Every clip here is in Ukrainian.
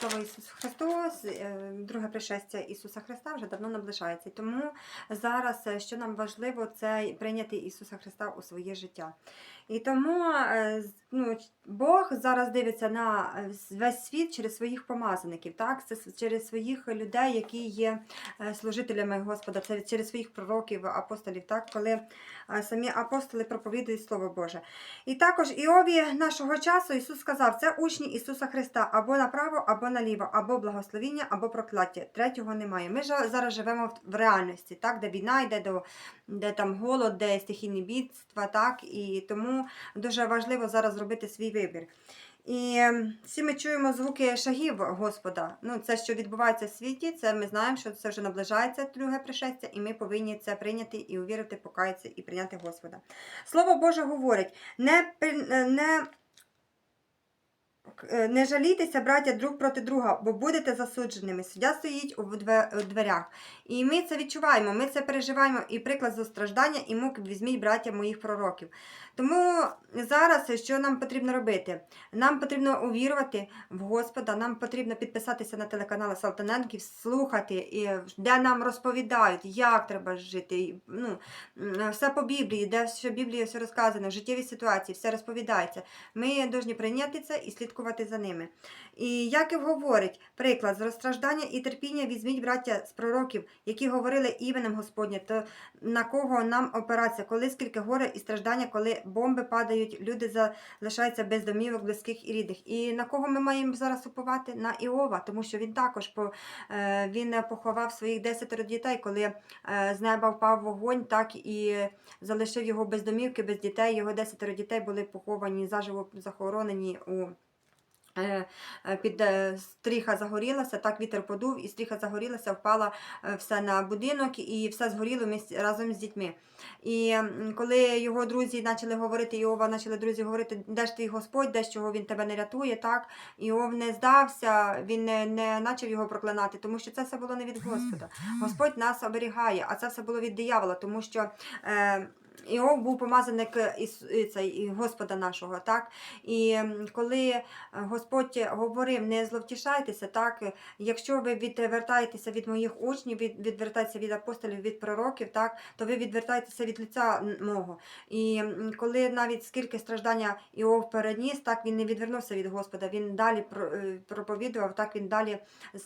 Слава Ісусу Христос, е, друге пришестя Ісуса Христа вже давно наближається. Тому зараз, е, що нам важливо, це прийняти Ісуса Христа у своє життя. І тому е, ну, Бог зараз дивиться на е, весь світ через своїх помазаників, так? Це через своїх людей, які є е, служителями Господа, це через своїх пророків, апостолів, так? коли е, самі апостоли проповідують Слово Боже. І також Іові нашого часу Ісус сказав, це учні Ісуса Христа або направо, або наліво, або благословіння, або прокляття. Третього немає. Ми ж зараз живемо в- реальності, так, де війна йде, до, де там голод, де стихійні бідства, так, і тому дуже важливо зараз зробити свій вибір. І ем, всі ми чуємо звуки шагів Господа. Ну, це, що відбувається в світі, це ми знаємо, що це вже наближається друге пришестя, і ми повинні це прийняти і увірити, покаятися і прийняти Господа. Слово Боже говорить: не, не, не жалійтеся, браття, друг проти друга, бо будете засудженими. Суддя стоїть у дверях. І ми це відчуваємо, ми це переживаємо, і приклад за страждання і мук візьміть браття моїх пророків. Тому зараз що нам потрібно робити? Нам потрібно увірувати в Господа, нам потрібно підписатися на телеканали Салтаненків, слухати, де нам розповідають, як треба жити. Ну, все по Біблії, де все в Біблії все розказано, в життєвій ситуації, все розповідається. Ми повинні прийняти це і слідкувати за ними. І Яків говорить, приклад з розстраждання і терпіння візьміть браття з пророків, які говорили іменем Господня, то на кого нам опиратися, коли скільки горе і страждання, коли бомби падають, люди залишаються без домівок, близьких і рідних. І на кого ми маємо зараз уповати? На Іова, тому що він також по, е, він поховав своїх десятеро дітей, коли е, з неба впав вогонь, так і залишив його без домівки, без дітей. Його десятеро дітей були поховані, заживо захоронені у. Е, е, Під е, стріха загорілася, так вітер подув, і стріха загорілася, впала все на будинок, і все згоріло разом з дітьми. І коли його друзі почали говорити, Іова почали друзі говорити, де ж твій Господь, де ж чого він тебе не рятує, так? Іов не здався, він не, не почав його проклинати, тому що це все було не від Господа. Господь нас оберігає, а це все було від диявола, тому що. Е, Іов був помазаник і цей, Господа нашого, так? І коли е, Господь говорив, не зловтішайтеся, так? Якщо ви відвертаєтеся від моїх учнів, від, відвертаєтеся від апостолів, від пророків, так? то ви відвертаєтеся від лиця мого. І коли навіть скільки страждання Іов переніс, так він не відвернувся від Господа, він далі е, проповідував, так він далі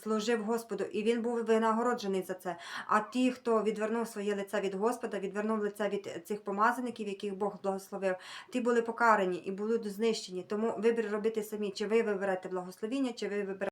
служив Господу, і він був винагороджений за це. А ті, хто відвернув своє лице від Господа, відвернув лице від цих помазаників, яких Бог благословив, ті були покарані і будуть знищені. Тому вибір робити самі, чи ви виберете благословіння, чи ви виберете.